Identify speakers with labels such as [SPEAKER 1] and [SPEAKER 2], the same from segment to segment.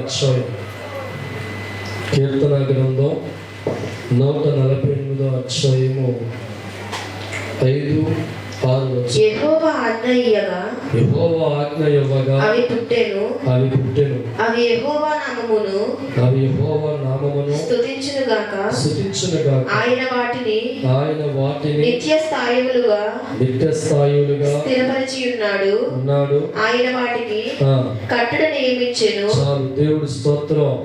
[SPEAKER 1] అధ్యాయం కీర్తన గ్రంథం నూట నలభై ఎనిమిదో అధ్యాయము ఐదు
[SPEAKER 2] యెహోవా ఆజ్ఞయ్యగా
[SPEAKER 1] యెహోవా
[SPEAKER 2] అవి పుట్టెను.
[SPEAKER 1] అవి పుట్టెను.
[SPEAKER 2] అవి యెహోవా నామమును
[SPEAKER 1] అవి యెహోవా నామమును
[SPEAKER 2] స్తుతించును గాక
[SPEAKER 1] స్థుతించునుగా
[SPEAKER 2] ఆయన వాటిని
[SPEAKER 1] ఆయన వాటిని
[SPEAKER 2] నిత్య స్థాయిలుగా
[SPEAKER 1] నిత్య స్థాయులుగా
[SPEAKER 2] స్థిరపరిచి ఉన్నాడు.
[SPEAKER 1] ఉన్నాడు
[SPEAKER 2] ఆయన వాటికి కట్టడ నియమించెను.
[SPEAKER 1] దేవుడి స్తోత్రం.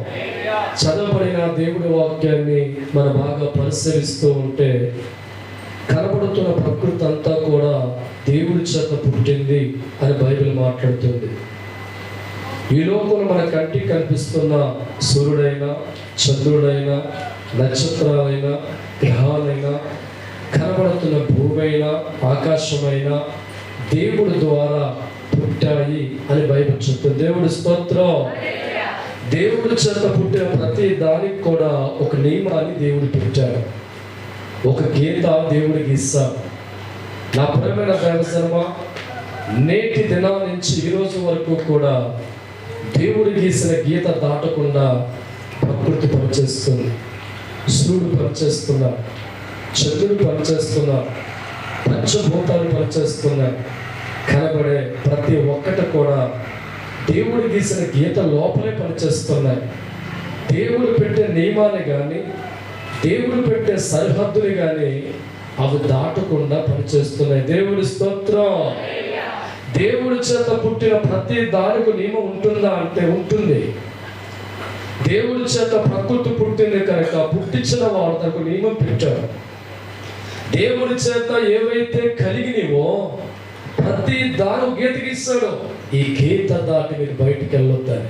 [SPEAKER 1] చదవబడిన దేవుడి వాక్యాన్ని మనం బాగా పరిశీలిస్తూ ఉంటే కనబడుతున్న ప్రకృతి అంతా కూడా దేవుడి చేత పుట్టింది అని బైబిల్ మాట్లాడుతుంది. ఈ లోకంలో మన కంటికి కనిపిస్తున్న సూర్యుడైనా చంద్రుడైనా నక్షత్రాలైనా గ్రహాలైనా కనబడుతున్న భూమైనా ఆకాశమైనా దేవుడి ద్వారా పుట్టాయి అని బైబిల్ చెప్తుంది. దేవుడి స్తోత్రం. దేవుడి చేత పుట్టిన ప్రతి దానికి కూడా ఒక నియమాన్ని దేవుడు పెట్టాడు. ఒక గీత దేవుడికి ఇస్తాను. నా ప్రియమైన దైవశర్మ నేటి దినం నుంచి ఈరోజు వరకు కూడా దేవుడు గీసిన గీత దాటకుండా ప్రకృతి పనిచేస్తుంది సూర్యుడు పనిచేస్తున్నా చంద్రుడు పనిచేస్తున్నా పంచభూతాలు పనిచేస్తున్నా కనబడే ప్రతి ఒక్కటి కూడా దేవుడు గీసిన గీత లోపలే పనిచేస్తున్నాయి. దేవుడు పెట్టే నియమాన్ని కానీ దేవుడు పెట్టే సరిహద్దులు కానీ అవి దాటకుండా పనిచేస్తున్నాయి. దేవుడి స్తోత్రం. దేవుడి చేత పుట్టిన ప్రతి దానికి నియమం ఉంటుందా అంటే ఉంటుంది. దేవుడి చేత ప్రకృతి పుట్టింది కనుక పుట్టించిన వాడు తనకు నియమం పెట్టాడు. దేవుడి చేత ఏవైతే కలిగినవో ప్రతి దారు గీత గీస్తాడు ఈ గీత దాటి మీరు బయటికి వెళ్ళొద్దని.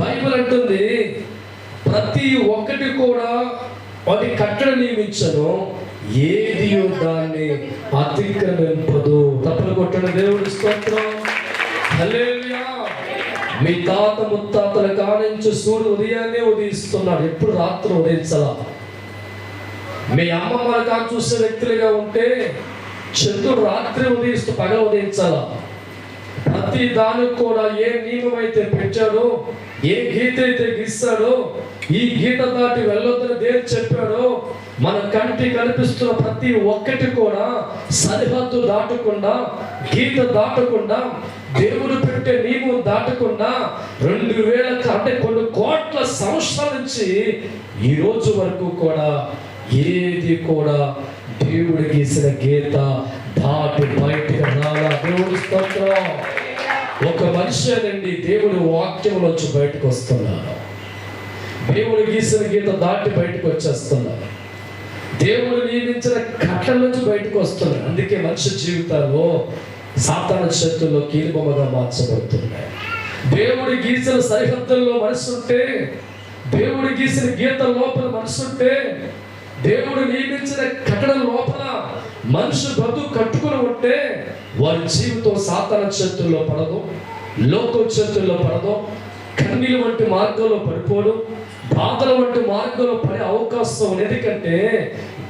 [SPEAKER 1] బైబిల్ అంటుంది ప్రతి ఒక్కటి కూడా వాటి కట్టడ నియమించను. ఏది దాన్ని అతిక్రమింపదు. తప్పులు కొట్టిన దేవుడి స్తోత్రం. మీ తాత ముత్తాతల కానించి సూర్యుడు ఉదయాన్నే ఉదయిస్తున్నాడు. ఎప్పుడు రాత్రి ఉదయించాల? మీ అమ్మమ్మల కాని చూసే వ్యక్తులుగా ఉంటే చంద్రుడు రాత్రి ఉదయిస్తూ పగల ఉదయించాల? ప్రతి దానికి కూడా ఏ నియమం అయితే పెట్టాడో ఏ గీత అయితే గీస్తాడో ఈ గీత దాటి వెళ్ళొద్దని దేని చెప్పాడో మన కంటి కనిపిస్తున్న ప్రతి ఒక్కటి కూడా సరిహద్దు దాటకుండా గీత దాటకుండా దేవుడు పెట్టే నియమం దాటకుండా రెండు వేల అంటే కొన్ని కోట్ల సంవత్సరాల నుంచి ఈ రోజు వరకు కూడా ఏది కూడా దేవుడు గీసిన గీత దాటి బయటికి రాలా. దేవుడి స్తోత్రం. ఒక మనిషి నుండి దేవుడి వాక్యంలోంచి బయటకు వస్తున్నారు దేవుడు గీసిన గీత దాటి బయటకు వచ్చేస్తున్నారు దేవుడు నియమించిన కట్టల నుంచి బయటకు వస్తున్నారు అందుకే మనిషి జీవితాల్లో సాతాన శక్తుల్లో కీలుబొమ్మగా మార్చబడుతున్నాయి. దేవుడి గీసిన సరిహద్దుల్లో మనసు ఉంటే దేవుడు గీసిన గీత లోపల మనసు ఉంటే దేవుడు నియమించిన కట్టడం లోపల మనుషు బ్రతు కట్టుకుని ఉంటే వారి జీవితం సాతాన చేతుల్లో పడదు లోక చేతుల్లో పడదు కన్నీలు వంటి మార్గంలో పడిపోవడం బాధల వంటి మార్గంలో పడే అవకాశం ఉంది. ఎందుకంటే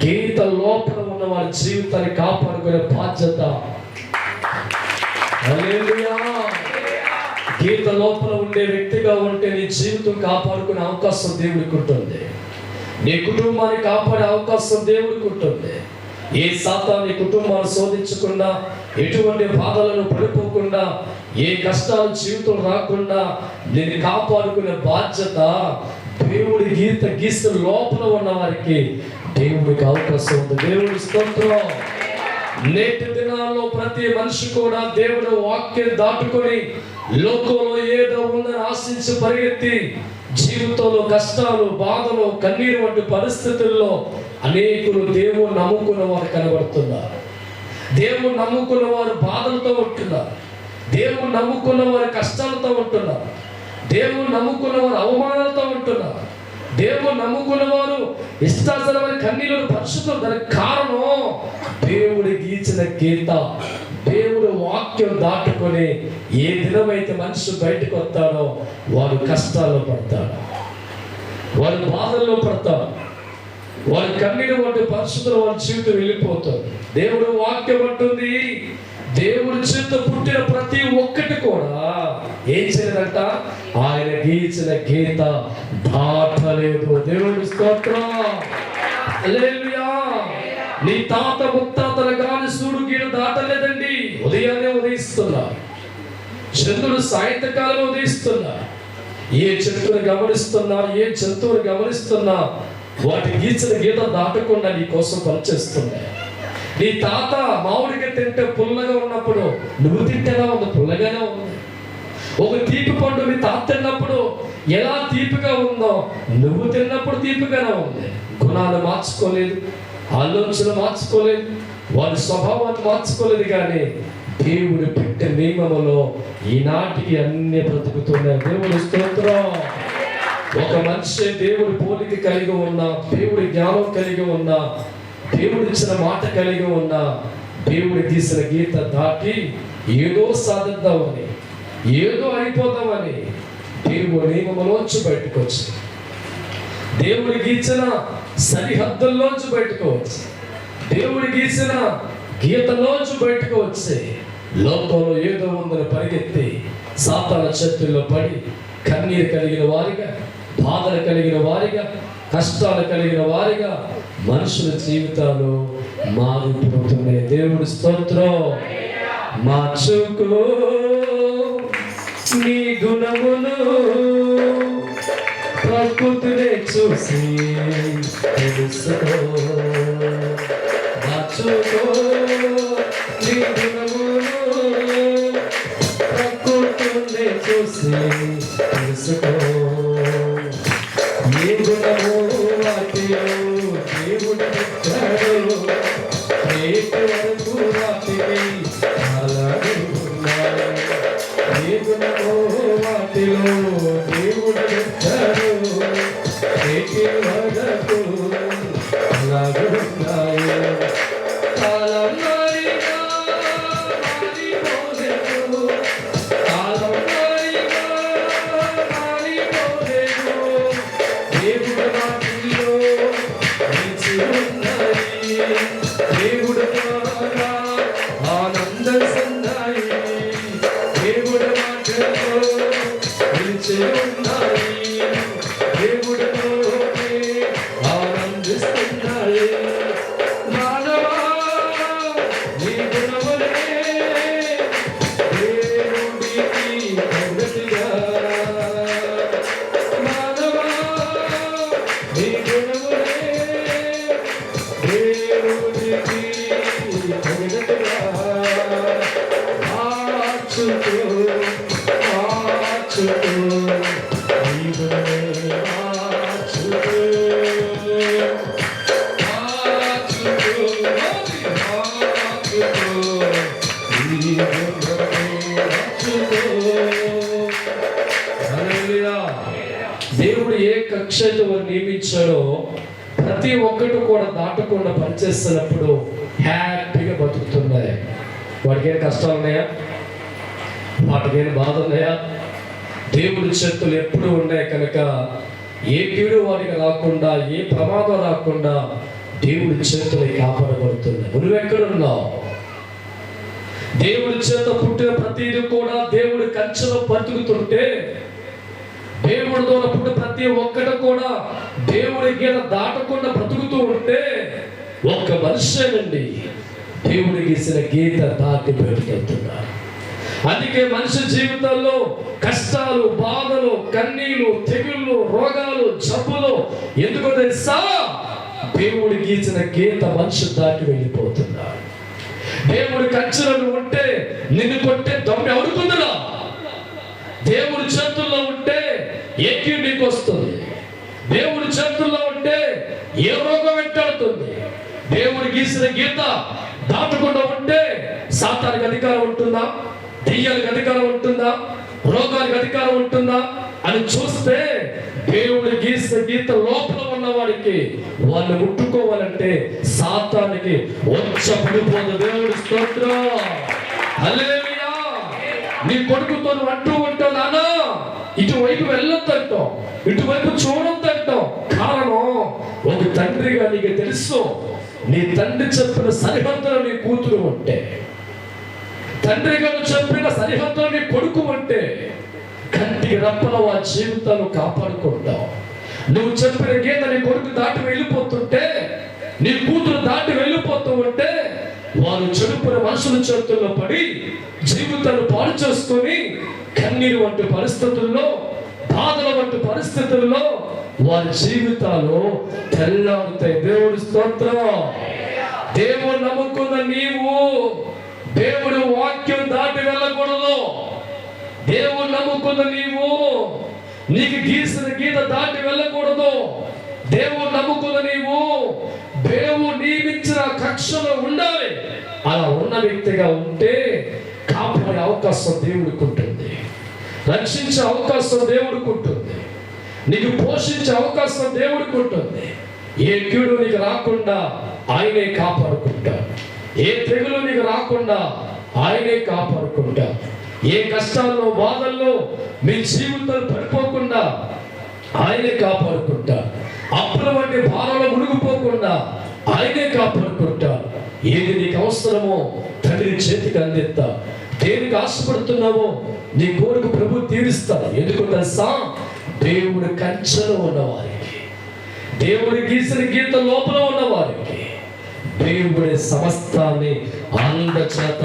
[SPEAKER 1] గీత లోపల ఉన్న వారి జీవితాన్ని కాపాడుకునే బాధ్యత. గీత లోపల ఉండే వ్యక్తిగా ఉంటే నీ జీవితం కాపాడుకునే అవకాశం దేవుడికి ఉంటుంది. నీ కుటుంబాన్ని కాపాడే అవకాశం దేవుడికి ఉంటుంది. ఏ శాతం నీ కుటుంబాన్ని శోధించకుండా ఎటువంటి బాధలను పడిపోకుండా ఏ కష్టాలు జీవితం రాకుండా నేను కాపాడుకునే బాధ్యత దేవుడి గీత గీసిన లోపల ఉన్న వారికి దేవుడికి అవకాశం ఉంది. దేవుడి స్తోత్రం. నేటి దినాల్లో ప్రతి మనిషి కూడా దేవుడు వాక్యం దాటుకొని లోకంలో ఏదో ఉందని ఆశించి పరిగెత్తి జీవితంలో కష్టాలు బాధలు కన్నీరు వంటి పరిస్థితుల్లో అనేకులు దేవుడు నమ్ముకున్న వారు కనబడుతున్నారు. దేవుడు నమ్ముకున్న వారు బాధలతో ఉంటున్నారు. దేవుడు నమ్ముకున్న వారు కష్టాలతో ఉంటున్నారు. దేవుడు నమ్ముకున్న వారు అవమానాలతో ఉంటున్నారు. దేవుడు నమ్ముకున్న వారు ఇష్టాసరమైన కన్నీళ్ళు పరిశుద్ధం దానికి కారణం దేవుడి గీచిన గీత. దేవుడు వాక్యం దాటుకొని ఏ దినమైతే మనిషి బయటకు వస్తాడో వారు కష్టాల్లో పడతాడు. వారు బాధల్లో పడతారు వారి కన్నీరు వంటి పరిస్థితులు వారి జీవితం వెళ్ళిపోతారు దేవుడు వాక్యం అంటుంది దేవుడి చేత పుట్టిన ప్రతి ఒక్కటి కూడా ఏం చేయదంట ఆయన గీచిన గీత దాటలేదు. దేవుడి స్తోత్రం. నీ తాత ముత్తాతల గాని సూడు గీత దాటలేదండి. ఉదయాన్నే ఉదయిస్తున్నా. చంద్రుడు సాయంత్రకాలం ఉదయిస్తున్నా. ఏ చెట్టును గమనిస్తున్నా ఏ జంతువుని గమనిస్తున్నా వాటి గీచిన గీత దాటకుండా నీ కోసం పనిచేస్తున్నా. నీ తాత మామిడికి తింటే పుల్లగా ఉన్నప్పుడు నువ్వు తింటేలా ఉంది? పుల్లగానే ఉంది. ఒక తీపి పండు మీ తాత తిన్నప్పుడు ఎలా తీపిగా ఉందో నువ్వు తిన్నప్పుడు తీపిగానే ఉంది. గుణాలు మార్చుకోలేదు ఆలోచన మార్చుకోలేదు వారి స్వభావాన్ని మార్చుకోలేదు కానీ దేవుడు పెట్టే నియమములో ఈనాటికి అన్ని బ్రతుకుతున్నాయి. దేవుడు స్తోత్రం. ఒక మనిషి దేవుడి పోలిక కలిగి ఉన్న దేవుడి జ్ఞానం కలిగి ఉన్న దేవుడు ఇచ్చిన మాట కలిగి ఉన్న దేవుడి తీసిన గీత దాటి ఏదో సాధిద్దామని ఏదో అయిపోదామని దేవుడు నియమంలోంచి బయటకు వచ్చి దేవుడి గీచిన సరిహద్దుల్లోంచి బయటకు వచ్చి దేవుడి గీసిన గీతలోంచి బయటకు వచ్చి లోకంలో ఏదో ఉందని పరిగెత్తి సాతాల చేతుల్లో పడి కన్నీరు కలిగిన వారిగా బాధలు కలిగిన వారిగా కష్టాలు కలిగిన వారిగా మనుషుల జీవితాలు మారిపోతున్నాయి. దేవుడు స్తోత్రం. మార్చుకో నీ గుణమును ప్రకృతిని చూసి తెలుసుకో. మార్చుకో నీ గుణమును ప్రకృతిని చూసి తెలుసుకో. నీ గుణము కూడా పనిచేస్తున్నప్పుడు హ్యాపీగా బతుకుతున్నాయి వాడికి ఏం కష్టాలు ఉన్నాయా? వాటికి ఏం బాధ ఉన్నాయా? దేవుడి చేతులు ఎప్పుడు ఉన్నాయి కనుక ఏ కీడు వాడికి రాకుండా ఏ ప్రమాదం రాకుండా దేవుడి చేతులు కాపాడబడుతున్నాయి నువ్వెక్కడున్నావు దేవుడి చేత పుట్టిన ప్రతిదీ కూడా దేవుడి కంచెలో బతుకుతుంటే దేవుడి ద్వారా పుట్టిన ప్రతి ఒక్కటి కూడా దేవుడి గీత దాటకుండా బ్రతుకుతూ ఉంటే ఒక్క మనుషులండి దేవుడి గీసిన గీత దాటి బయటకెళ్తున్నారు అందుకే మనిషి జీవితంలో కష్టాలు బాధలు కన్నీలు తెగుళ్ళు రోగాలు జబ్బులు ఎందుకో తెలుసా? దేవుడు గీచిన గీత మనిషి దాటి వెళ్ళిపోతున్నాడు దేవుడి కంచెలను ఉంటే నిన్ను కొట్టే దొమ్మి ఎవరుకుందిరా దేవుడి చేతుల్లో ఉంటే ఎక్కి నీకు వస్తుంది? దేవుడి చేతుల్లో ఉంటే ఏ రోగం గీసిన గీత దాటకుండా ఉంటే సాతానికి అధికారం ఉంటుందా? దెయ్యాలకు అధికారం ఉంటుందా? రోగానికి అధికారం ఉంటుందా? అని చూస్తే దేవుడు గీసిన గీత లోపల ఉన్న వాడికి వాళ్ళు ముట్టుకోవాలంటే సాతానికి వచ్చ పడిపోదు. దేవుడి స్తోత్రం. నీ కొడుకుతో అంటూ ఉంటా నానా. ఇటువైపు వెళ్ళొద్దంటాం ఇటువైపు చూడొద్దంటాం. కారణం ఒక తండ్రిగా నీకు తెలుసు నీ తండ్రి చెప్పిన సరిహద్దులు నీ కూతురు ఉంటే. తండ్రి గారు చెప్పిన సరిహద్దులు నీ కొడుకు ఉంటే. కంటికి రప్పల ఆ జీవితాలు కాపాడుకుంటావు నువ్వు చెప్పిన గీత నీ కొడుకు దాటి వెళ్ళిపోతుంటే నీ కూతురు దాటి వెళ్ళిపోతూ ఉంటే వారు చెడుపున మనుషుల చేతుల్లో పడి జీవితాన్ని పాడు చేసుకొని కన్నీరు వంటి పరిస్థితుల్లో బాధల వంటి పరిస్థితుల్లో వారి జీవితాలు తెల్లారుతాయి. దేవుడి స్తోత్రం. దేవుడు నమ్ముకున్న నీవు దేవుడి వాక్యం దాటి వెళ్ళకూడదు. దేవుడు నమ్ముకున్న నీవు నీకు గీసిన గీత దాటి వెళ్ళకూడదు. దేవుడు నమ్ముకున్న నీవు దేవుడు నియమించిన కక్షలో ఉండాలి. అలా ఉన్న వ్యక్తిగా ఉంటే కాపాడే అవకాశం దేవుడికి ఉంటుంది రక్షించే అవకాశం దేవుడికి ఉంటుంది నీకు పోషించే అవకాశం దేవుడికి ఉంటుంది ఏ కీడు నీకు రాకుండా ఆయనే కాపాడుకుంటాడు. ఏ తెగులు నీకు రాకుండా ఆయనే కాపాడుకుంటాడు. ఏ కష్టాల్లో బాధల్లో మీ జీవితాలు పడిపోకుండా ఆయనే కాపాడుకుంటాడు. అప్పుల వంటి భారంలో మునిగిపోకుండా ఆయనే కాపాడుకుంటాడు. ఏది నీకు అవసరమో తండ్రి చేతికి అందిస్తా. దేనికి ఆశపడుతున్నావో? నీ కోరిక ప్రభు తీరుస్తాడు. ఎందుకు తెలుసా దేవుడు కంచెలో ఉన్నవారికి దేవుడు గీసిన గీత లోపల ఉన్నవారికి దేవుడి సమస్తాన్ని అందచేత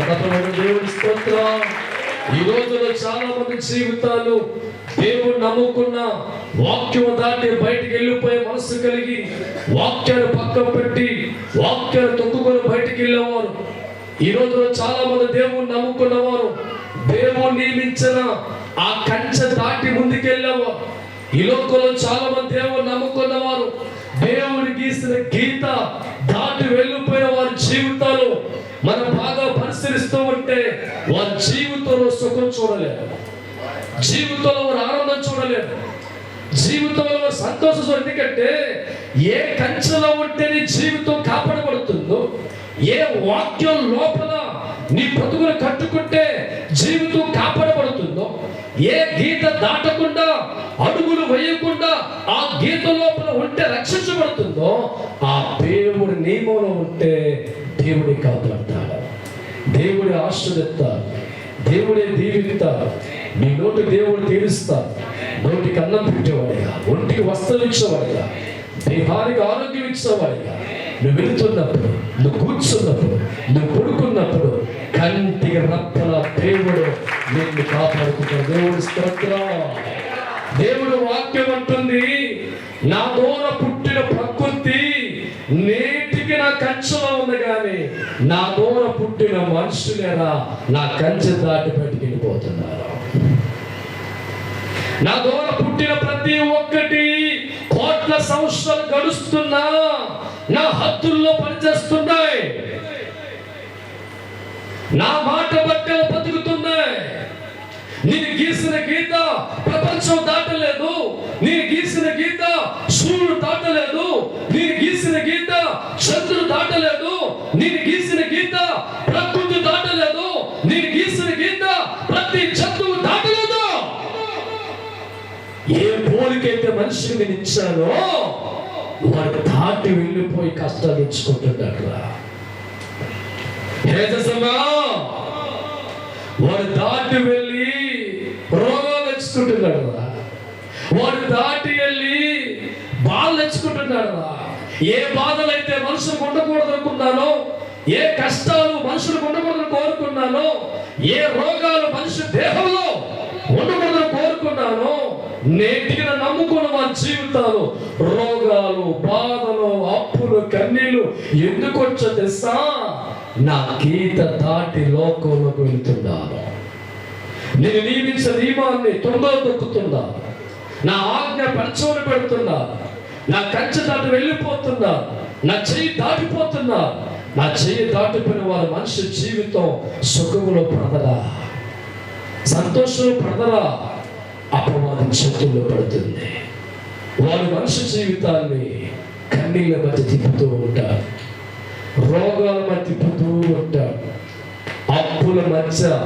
[SPEAKER 1] దేవుడి స్తోత్రం. ఈ రోజులో చాలా మంది జీవితాలు దేవుడు నమ్ముకున్న వాక్యం దాటి బయటికి వెళ్ళిపోయే మనసు కలిగి వాక్యాన్ని పక్కన పెట్టి వాక్యాన్ని తొక్కుకొని బయటికి వెళ్ళేవారు. ఈ రోజులో చాలా మంది దేవుడు నమ్ముకున్నవారు దేవుడు నియమించిన ఆ కంచె దాటి ముందుకెళ్ళేవారు ఈ లోకంలో చాలా మంది దేవుడు నమ్ముకున్నవారు దేవుడు గీసిన గీత దాటి వెళ్ళిపోయిన వారి జీవితాలు మనం బాగా పరిశీలిస్తూ ఉంటే వారి జీవితంలో సుఖం చూడలేదు. జీవితంలో వారు ఆనందం చూడలేదు. జీవితంలో సంతోషం ఎందుకంటే ఏ కంచెలో ఉంటే నీ జీవితం కాపాడబడుతుందో ఏ వాక్యం లోపల నీ బ్రతుకును కట్టుకుంటే జీవితం కాపాడబడుతుందో ఏ గీత దాటకుండా అడుగులు వేయకుండా ఆ గీత లోపల ఉంటే రక్షించబడుతుందో ఆ దేవుడి నియమంలో ఉంటే దేవుడి కాపాడతాడు దేవుడి ఆశ్రదిస్తాడు దేవుడే దీవిస్తాడు నీ నోటి దేవుడు తీరుస్తాడు నోటికి అన్నం పెట్టేవాడిగా ఒంటికి వస్త్రం ఇచ్చేవాడిగా దేహానికి ఆరోగ్యం ఇచ్చేవాడిగా నువ్వు వెళుతున్నప్పుడు నువ్వు కూర్చున్నప్పుడు నువ్వు పడుకున్నప్పుడు కంటికి రప్పల దేవుడు నిన్ను కాపాడుకుంటాడు. దేవుడు స్తోత్రం. దేవుడు వాక్యం అంటుంది నా దూర పుట్టిన ప్రకృతి నేటికి నా కంచెలో ఉంది కానీ నా దూర పుట్టిన మనుషులేరా నా కంచె దాటి బయటికి వెళ్ళిపోతున్నారు. నా దూర పుట్టిన ప్రతి ఒక్కటి కోట్ల సంవత్సరాలు గడుస్తున్నా నా హద్దుల్లో పనిచేస్తున్నాయి. నా మాట బట్టలు బతుకుతున్నాయి. నేను గీసిన గీత ప్రపంచం దాటలేదు. నేను గీసిన గీత సూర్యుడు దాటలేదు. నేను గీసిన గీత చంద్రుడు దాటలేదు. నేను గీసిన గీత ప్రకృతి దాటలేదు. నేను గీసిన గీత ప్రతి జంతువు దాటలేదు. ఏ పోలికైతే మనిషిని నేను ఇచ్చానో వాడు దాటి వెళ్ళిపోయి కష్టాలు ఇచ్చుకుంటున్నాడు రా వాడు దాటి వెళ్ళి రోగాలు తెచ్చుకుంటున్నాడు రా వాడు దాటి వెళ్ళి బాధలు తెచ్చుకుంటున్నాడు రా ఏ బాధలు అయితే మనుషులకు ఉండకూడదు అనుకున్నానో ఏ కష్టాలు మనుషులకు ఉండకూడదు కోరుకున్నానో ఏ రోగాలు మనిషి దేహంలో ఉండకూడదు కోరుకున్నానో నేటికి నమ్ముకున్న మా జీవితాలు రోగాలు బాధలు అప్పులు కన్నీళ్ళు ఎందుకు వచ్చా తెలుసా? నా గీత దాటి లోకంలోకి వెళ్తున్నాను. నేను నియమించిన నియమాన్ని తొందర దొక్కుతుందా నా ఆజ్ఞ పంచోలు పెడుతున్నా నా కంచె దాటి వెళ్ళిపోతున్నా నా చెయ్యి దాటిపోతున్నా నా చెయ్యి దాటిపోయిన వారి మనిషి జీవితం సుఖములో పడదరా సంతోషంలో పడదరా అపవాదం శక్తుల్లో పడుతుంది. వారి మనుషు జీవితాన్ని కన్నీళ్ళ మధ్య తిప్పుతూ ఉంటారు. రోగాల మధ్య తిప్పుతూ ఉంటారు. అప్పుల మధ్య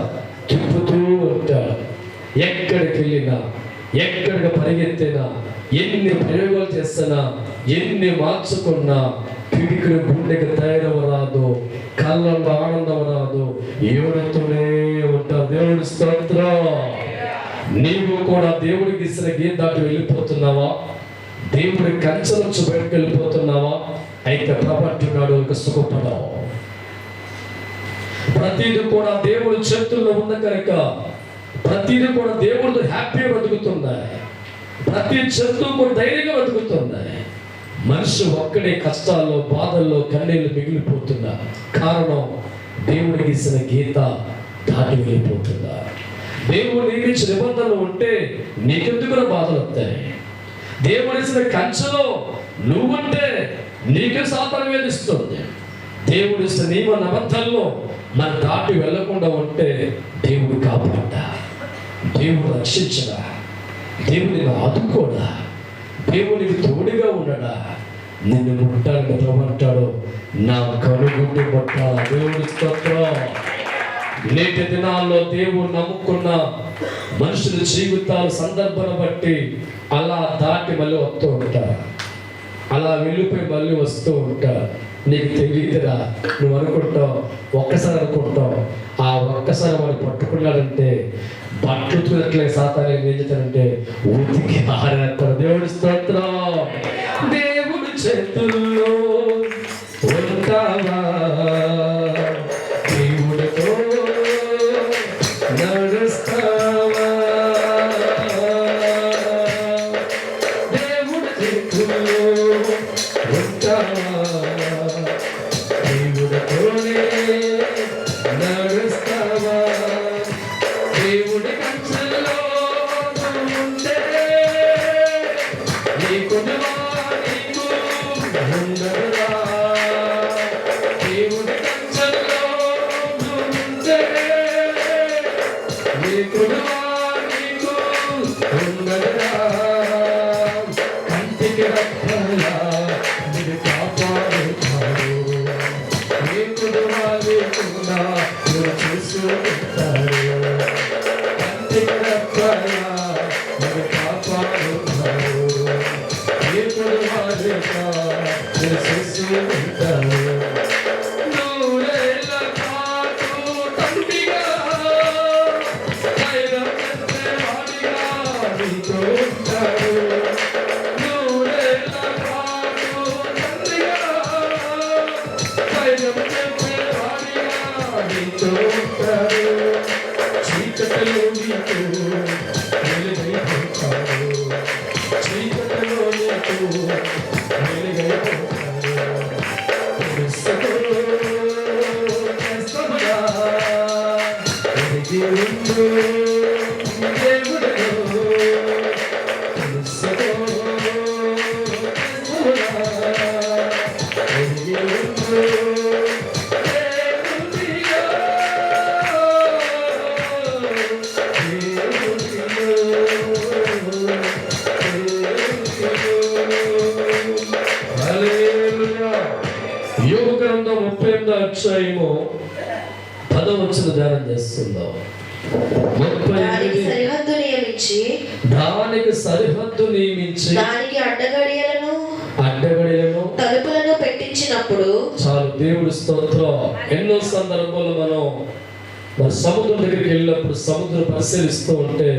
[SPEAKER 1] తిప్పుతూ ఉంటారు. ఎక్కడికి వెళ్ళినా ఎక్కడికి పరిగెత్తినా ఎన్ని ప్రయోగాలు చేస్తున్నా ఎన్ని మార్చుకున్నా పిడికిన గుండెకి ధైర్యం రాదు కళ్ళల్లో ఆనందం రాదు ఏడుతూనే ఉంటావు దేవుడి స్తోత్రం. నీవు కూడా దేవుడికి ఇచ్చిన గీత దాటి వెళ్ళిపోతున్నావా? దేవుడి కంచె బయటకు వెళ్ళిపోతున్నావా? అయితే ప్రపంచున్నాడు ఇంకా సుఖపడవు. ప్రతిది కూడా దేవుడి చేతుల్లో ఉంది కనుక ప్రతిది కూడా దేవుడితో హ్యాపీగా బతుకుతున్నాయి ప్రతి చెట్టు కూడా ధైర్యంగా బతుకుతున్నాయి మనిషి ఒక్కడే కష్టాల్లో బాధల్లో కన్నీళ్ళు మిగిలిపోతున్నా కారణం దేవుడికి ఇచ్చిన గీత దాటి వెళ్ళిపోతుందా? దేవుడు నియమించిన నిబంధనలు ఉంటే నీకెందుకు బాధలు వస్తాయి? దేవుడు ఇచ్చిన కంచెలో నువ్వుంటే నీకే సాతాను వేధిస్తుంది. దేవుడు ఇచ్చిన నియమ నిబంధనలో మన దాటి వెళ్ళకుండా ఉంటే దేవుడు కాపాడా దేవుడు రక్షించడా? దేవుడిని ఆదుకోడా? దేవునికి తోడుగా ఉండడా నిన్ను ముట్టాలని ప్రభంటాడు నా కనుగుడ్డు ముట్టాల? దేవుడి స్తోత్రం. నేటి దినాల్లో దేవుడు నమ్ముకున్న మనుషుల జీవితాలు సందర్భాన్ని బట్టి అలా దాటి మళ్ళీ వస్తూ ఉంటారు అలా వెళ్ళిపోయి మళ్ళీ వస్తూ ఉంటారు నీకు తెలియదురా నువ్వు అనుకుంటావు ఒక్కసారి అనుకుంటావు. ఆ ఒక్కసారి వాడు పట్టుకున్నాడంటే బట్టలు చూడట్లే సాతాన్ని ఏం చేస్తాడంటే ఉతికి ఆరేస్తాడు దేవుడి స్తోత్రం. దేవుడి చేతుల్లో ఉంటావా? Thank
[SPEAKER 2] you. నియమించి
[SPEAKER 1] దానికి సరిహద్దు నియమించి
[SPEAKER 2] దానికి అడ్డగడియలను
[SPEAKER 1] అడ్డగడిలను
[SPEAKER 2] తలుపులను పెట్టించినప్పుడు
[SPEAKER 1] చాలు దేవుడి స్తోత్రం. ఎన్నో సందర్భాల్లో మనం మన సముద్రం దగ్గరికి వెళ్ళినప్పుడు సముద్రం పరిశీలిస్తూ ఉంటే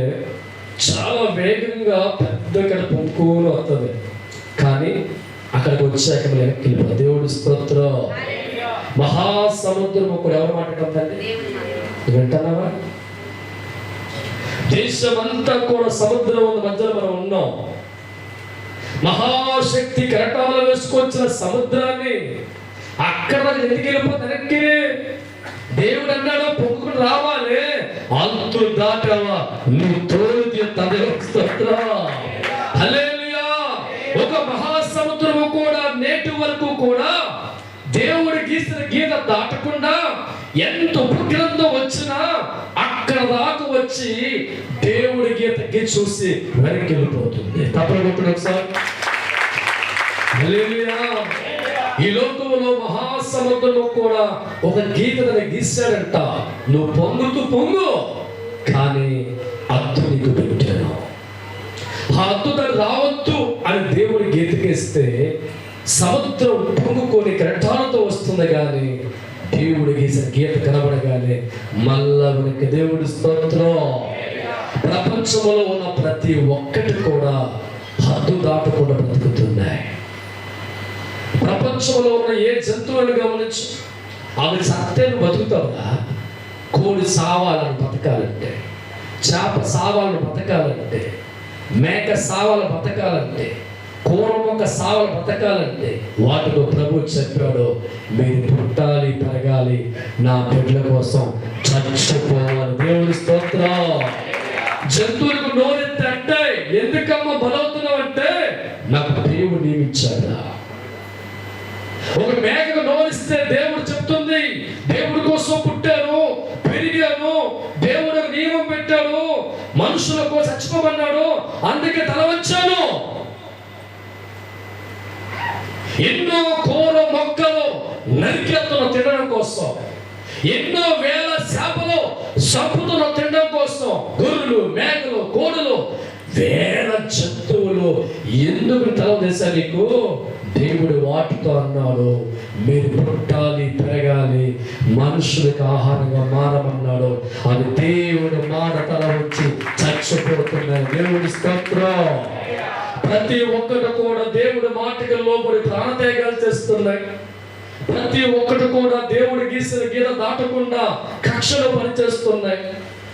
[SPEAKER 1] చాలా వేగంగా పెద్ద కడ పొంగుకొని వస్తుంది. కానీ అక్కడికి వచ్చాక వెనక్కి దేవుడి స్తోత్రం. మహాసముద్రం కూడా ఎవరు మాట్లాడుతుందండి వింటున్నావా? దేశమంతా కూడా సముద్రం మధ్యలో మనం ఉన్నాం. మహాశక్తి కరటాలు వేసుకొచ్చిన సముద్రాన్ని అక్కడ దాకా ఎందుకు వెళ్ళిపోతే వెనక్కి దేవుడు అన్నాడు పొంగుకుని రావాలి. అంతులు దాటావా నువ్వు తోడు తీస్తావా ఒక మహాసముద్రము కూడా నేటి వరకు కూడా దేవుడు గీసిన గీత దాటకుండా ఎంత ఉపగ్రంథం వచ్చినా అక్కడ దాకా వచ్చి దేవుడి గీతకి చూసి వెనక్కి వెళ్ళిపోతుంది తప్పకుండా ఒకసారి. ఈ లోకంలో మహాసముద్రంలో కూడా ఒక గీత గీశాడంట. నువ్వు పొంగుతూ పొంగు కానీ అద్దు నీకు పెట్టాను. ఆ అద్భుతం రావద్దు అని దేవుడు గీతకేస్తే సముద్రం పొంగుకొని కెరటాలతో వస్తుంది కానీ దేవుడు గీసిన గీత కనబడగానే మళ్ళా వెనక్కి దేవుడి స్తోత్రం. ప్రపంచంలో ఉన్న ప్రతి ఒక్కటి కూడా హద్దు దాటకుండా బ్రతుకుతున్నాయి. ప్రపంచంలో ఉన్న ఏ జంతువులను గమనించు అవి సత్యాన్ని బతుకుతావుగా కోడి సావాలని బతకాలంటే చేప సావాలను బతకాలంటే మేక సావాలను బతకాలంటే కూర మొక్క సావలు బ్రతకాలంటే వాటిలో ప్రభు చెప్పాడు మీరు పుట్టాలి పెరగాలి నా బిడ్డల కోసం చచ్చిపోవాలి. దేవుడి స్తోత్రం. జంతువులకు నోరెత్తి అంటే ఎందుకమ్మా బలవుతున్నావు అంటే నాకు దేవుడు నియమించాడా ఒక మేకకు నోరిస్తే దేవుడు చెప్తుంది దేవుడి కోసం పుట్టాను పెరిగాను దేవుడు నియమం పెట్టాడు మనుషుల కోసం చచ్చిపోమన్నాడు అందుకే తల వచ్చాను ఎన్నో కూర మొక్కలు నరికెత్తును తినడం కోసం ఎన్నో వేల చేపలు సంపుతున్న తినడం కోసం గొర్రెలు మేకలు కోడులు వేల జంతువులు ఎందుకు తల నీకు? దేవుడు వాటితో అన్నాడు మీరు పుట్టాలి పెరగాలి మనుషులకు ఆహారంగా మారమన్నాడు. అది దేవుడు మాట తల వచ్చి చచ్చిపోతున్నారు దేవుడి స్తోత్రం. ప్రతి ఒక్కరు కూడా దేవుడి మాటకి లోబడి ప్రాణత్యాగాలు చేస్తున్నాయి ప్రతి ఒక్కటి కూడా దేవుడు గీసిన గీత దాటకుండా కక్షలు పనిచేస్తున్నాయి.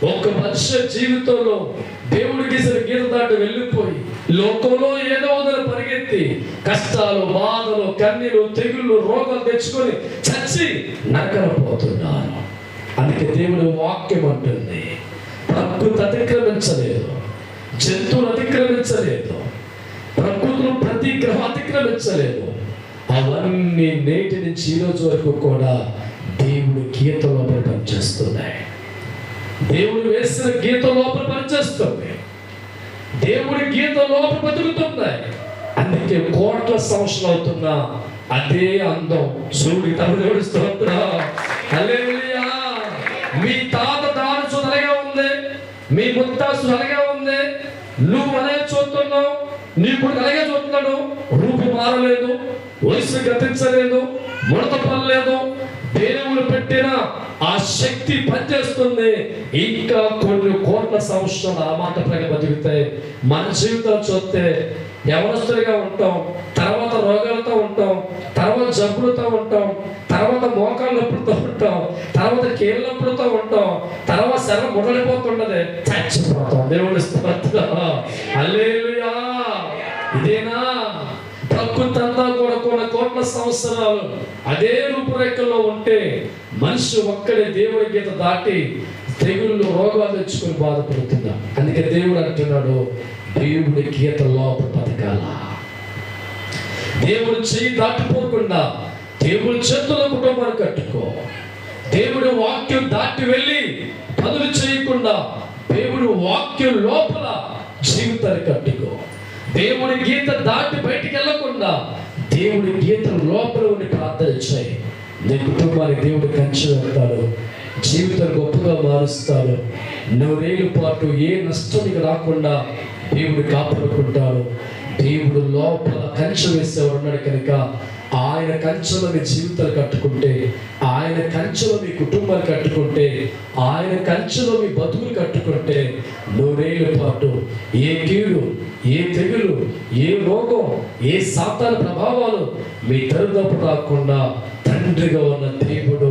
[SPEAKER 1] ఒక్క మనిషి జీవితంలో దేవుడు గీసిన గీత దాటి వెళ్ళిపోయి లోకంలో ఏదో వదిలి పరిగెత్తి కష్టాలు బాధలు కన్నీలు తెగుళ్ళు రోగాలు తెచ్చుకొని చచ్చి నరకనపోతున్నారు అందుకే దేవుడు వాక్యం అంటుంది. ప్రకృతి అతిక్రమించలేదు. జంతువులు అతిక్రమించలేదు. ప్రకృతిలో ప్రతి గ్రహం అతిక్రమించలేదు. అవన్నీ నేటి నుంచి ఈరోజు వరకు కూడా దేవుడి గీత లోపల పనిచేస్తున్నాయి. దేవుడు వేసిన గీత లోపల పనిచేస్తుంది. దేవుడి గీత లోపల బతుకుతున్నాయి. అందుకే కోట్ల సంవత్సరాలు అవుతున్నా అదే అందం. సూర్యుడి తమిళ స్తోత్రం హల్లెలూయా! మీ తాత దాని అలాగే ఉంది. మీ ముత్తాసు అలాగే ఉంది. నువ్వు అలాగే చూస్తున్నావు. నీ కొడుకు అలాగే చూస్తున్నాడు. రూపు మారలేదు. వయసు గతించలేదు. ముడత పడలేదు. దేవుడు పెట్టిన ఆ శక్తి పనిచేస్తుంది. ఇంకా కొన్ని కోట్ల సంవత్సరాలు ఆ మాట ప్రకారం బతుకుతాయి మన జీవితం చూస్తే యవనస్తులుగా ఉంటాం. తర్వాత రోగాలతో ఉంటాం. తర్వాత జబ్బులతో ఉంటాం. తర్వాత మోకాళ్ళ నొప్పులతో ఉంటాం. తర్వాత కీళ్ళ నొప్పులతో ఉంటాం. తర్వాత శరం ముడలిపోతుండదు. చచ్చిపోతాం. దేవుడు స్తోత్రం. ప్రకృతి కూడా కొన్ని కోట్ల సంవత్సరాలు అదే రూపురేఖలో ఉంటే మనిషి ఒక్కడే దేవుడి గీత దాటి తెగుళ్ళు రోగాలు తెచ్చుకొని బాధపడుతుందా? అందుకే దేవుడు అంటున్నాడు దేవుడి గీత లోపల బతకాల? దేవుడు చెయ్యి దాటిపోకుండా దేవుడి చేతుల కుటుంబాన్ని కట్టుకో. దేవుడి వాక్యం దాటి వెళ్ళి పనులు చేయకుండా దేవుడి వాక్యం లోపల జీవితాన్ని కట్టుకో. దేవుడి గీత దాటి బయటికి వెళ్ళకుండా దేవుడి గీత లోపల ఉండి ప్రార్థన చేయి. నీ కుటుంబానికి దేవుడు కంచి వెళ్తాడు జీవితం గొప్పగా మారుస్తాడు. నూరేళ్ళ పాటు ఏ నష్టం రాకుండా దేవుడు కాపాడుకుంటాడు. దేవుడు లోపల కంచె వేసేవాడు ఉన్నాడు కనుక ఆయన కంచెలో మీ జీవితాలు కట్టుకుంటే ఆయన కంచెలో మీ కుటుంబాలు కట్టుకుంటే ఆయన కంచెలో మీ బతుకులు కట్టుకుంటే నూరేళ్ళ పాటు ఏ కీడు ఏ తెగులు ఏ రోగం ఏ సాతాన ప్రభావాలు మీ తరుదపు రాకుండా తండ్రిగా ఉన్న దేవుడు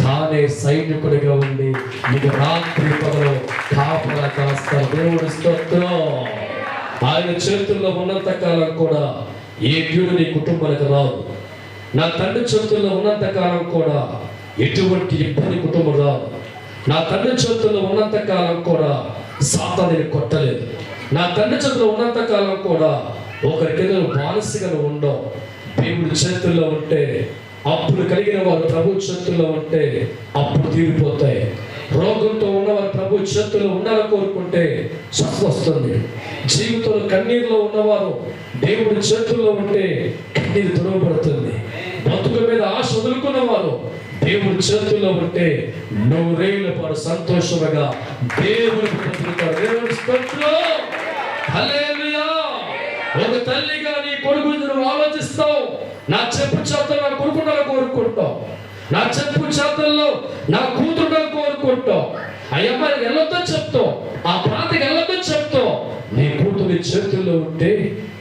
[SPEAKER 1] తానే సైనికుడిగా ఉండి మీకు రాత్రి పగలు కాపలా కాస్త దేవుడు స్తోత్రం. ఆయన చేతుల్లో ఉన్నంత కాలం కూడా ఏ కీడు నీ కుటుంబానికి రాదు. నా తండ్రి చేతుల్లో ఉన్నంత కాలం కూడా ఎటువంటి ఇబ్బంది కుటుంబం రాదు. నా తండ్రి చేతుల్లో ఉన్నంత కాలం కూడా సాతాన్ని కొట్టలేదు. నా తండ్రి చేతుల్లో ఉన్నంత కాలం కూడా ఒకరికి బానిసగా ఉండవు. దేవుడి చేతుల్లో ఉంటే అప్పుడు కలిగిన వారు ప్రభు చేతుల్లో ఉంటే అప్పుడు తీరిపోతాయి. రోగంతో ఉన్నవారు ప్రభు చేతులు ఉండాలని కోరుకుంటే స్వస్థ వస్తుంది. జీవితంలో కన్నీరులో ఉన్నవారు దేవుడి చేతుల్లో ఉంటే కన్నీరు తుడవబడుతుంది బతుకు మీద ఆశ వదులుకున్నవారు దేవుడి చేతుల్లో ఉంటే నూరేళ్ళ పాటు సంతోషముగా దేవుని దేవుడి ఒక తల్లిగా నీ కొడుకు నువ్వు ఆలోచిస్తావు. నా చెప్పు చేత నా కొడుకున్నాను కోరుకుంటావు. నా చెప్పు చేతల్లో నా కూతురు కోరుకుంటావు. అయ్యమ్మ వెళ్ళొద్దో చెప్తావు? ఆ ప్రాంతకి వెళ్ళొద్దో చెప్తావు? నీ కూతురు చేతుల్లో ఉంటే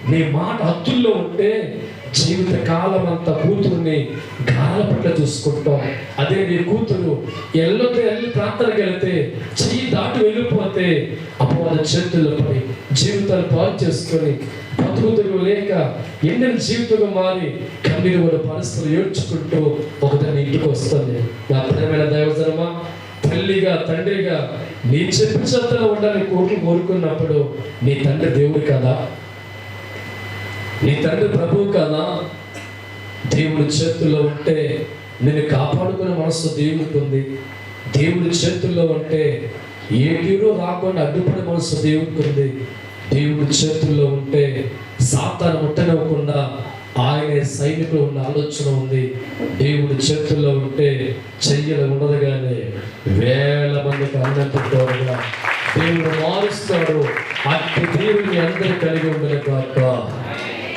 [SPEAKER 1] నీ మాట హత్తుల్లో ఉంటే జీవిత కాలం అంతా కూతురుని గాల పట్ల చూసుకుంటాం అదే నీ కూతురు ఎల్లతో ఎల్లి ప్రాంతానికి వెళితే చెయ్యి దాటి వెళ్ళిపోతే అపవాద చేతుల్లో పడి జీవితాలు పాలు చేసుకొని బతుకుతులు లేక ఎండిన జీవితంగా మారి కన్నీరు కూడా పరిస్థితులు ఏడ్చుకుంటూ ఒకదాన్ని ఇంటికి వస్తుంది. నా ప్రేమైన దైవజనమా తల్లిగా తండ్రిగా నీ చెప్పు చెత్తలో ఉండాలని కోట్లు కోరుకున్నప్పుడు నీ తండ్రి దేవుడు కదా? నీ తండ్రి ప్రభువు కదా? దేవుడి చేతుల్లో ఉంటే నేను కాపాడుకునే మనసు దేవుడికి ఉంది. దేవుడి చేతుల్లో ఉంటే ఏ కీడు రాకుండా అడ్డుపడే మనసు దేవుడికి ఉంది. దేవుడి చేతుల్లో ఉంటే సాతాను ముట్టనివ్వకుండా ఆయనే సైనికులు ఉన్న ఆలోచన ఉంది. దేవుడి చేతుల్లో ఉంటే చెయ్యలు ఉండదు కానీ వేల మందికి అందరికీ దేవుడు మారుస్తాడు. అట్టి దేవుడిని అందరూ కలిగి ఉండలే కాక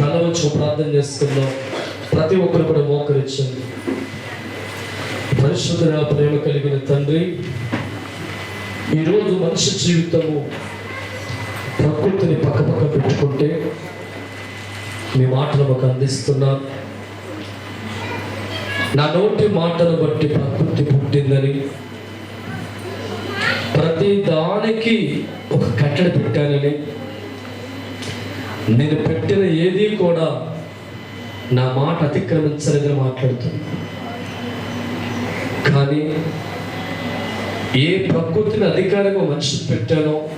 [SPEAKER 1] తల వచ్చి ప్రార్థన చేసుకుందాం. ప్రతి ఒక్కరు కూడా మోకరించండి పరిశుద్ధ ప్రేమ కలిగిన తండ్రి ఈరోజు మనిషి జీవితము ప్రకృతిని పక్క పక్క పెట్టుకుంటే మీ మాటలు మాకు అందిస్తున్నా. నా నోటి మాటను బట్టి ప్రకృతి పుట్టిందని. ప్రతి దానికి ఒక కట్టడి పెట్టానని. నేను పెట్టిన ఏది కూడా నా మాట అతిక్రమించలేదని మాట్లాడుతుంది కానీ ఏ ప్రకృతిని అధికారంగా మనిషి పెట్టానో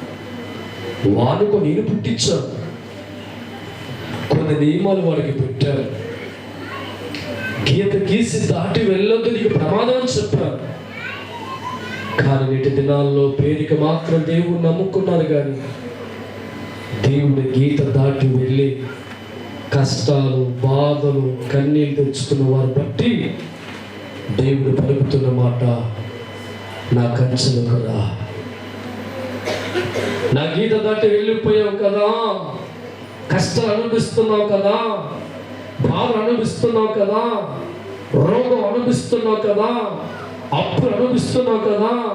[SPEAKER 1] వాడుకో నేను పుట్టించాను. కొన్ని నియమాలు వాడికి పెట్టాను గీత గీసి దాటి వెళ్ళొద్దు నీకు ప్రమాదం అని చెప్పాను. కానీ నేటి దినాల్లో పేరిక మాత్రం దేవుడు నమ్ముకున్నారు కానీ దేవుడి గీత దాటి వెళ్ళి కష్టాలు బాధలు కన్నీళ్ళు తెచ్చుకున్న వారు బట్టి దేవుడు పలుకుతున్న మాట నా కంచెలకు కదా నా గీత దాటి వెళ్ళిపోయావు కదా. కష్టాలు అనుభవిస్తున్నావు కదా. బాధ అనుభవిస్తున్నావు కదా. రోగం అనుభవిస్తున్నావు కదా. అప్పులు అనుభవిస్తున్నావు కదా.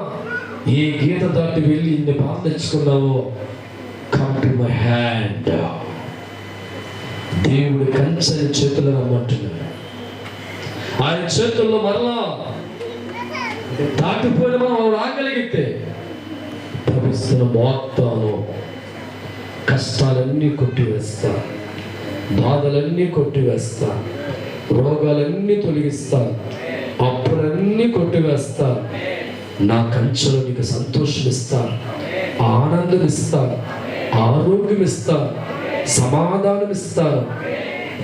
[SPEAKER 1] ఈ గీత దాటి వెళ్ళి ఇన్ని బాధ తెచ్చుకున్నావు. కమ్ టు మై హ్యాండ్ దేవుడి కంచె చేతులు రమ్మంటున్నాడు ఆయన చేతుల్లో మరలా దాటిపోయిన మనం రాగలిగితే ప్రవేశిస్తున్న మొత్తాను కష్టాలన్నీ కొట్టివేస్తా బాధలన్నీ కొట్టివేస్తా రోగాలన్నీ తొలగిస్తా అప్పులన్నీ కొట్టివేస్తా నా కంచెలో నీకు సంతోషమిస్తా ఇస్తా ఆరోగ్యమిస్తా ఇస్తా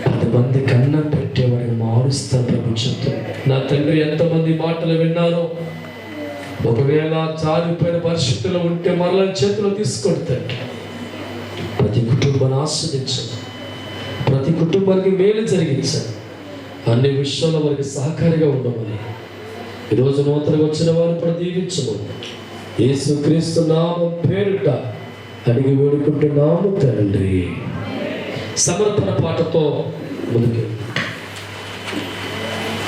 [SPEAKER 1] ఆరోగ్యం ఇస్తా సమాధానం ఇస్తాను పది మంది కన్నం పెట్టేవాడిని మారుస్తాను ప్రభు చెప్తాను నా తండ్రి ఎంతమంది మాటలు విన్నారో ఒకవేళ చాలిపోయిన పరిస్థితుల్లో ఉంటే మరల చేతిలో తీసుకొడతాడు ప్రతి కుటుంబాన్ని ఆస్వాదించండి. ప్రతి కుటుంబానికి మేలు జరిగించండి. అన్ని విషయాల్లో వారికి సహకారిగా ఉండమని. ఈరోజు నూతనగా వచ్చిన వారిని కూడా దీవించమని. యేసుక్రీస్తు నామం పేరుట అడిగి వేడుకుంటున్నాము తండ్రి. సమర్పణ పాటతో ముందుకెళ్ళి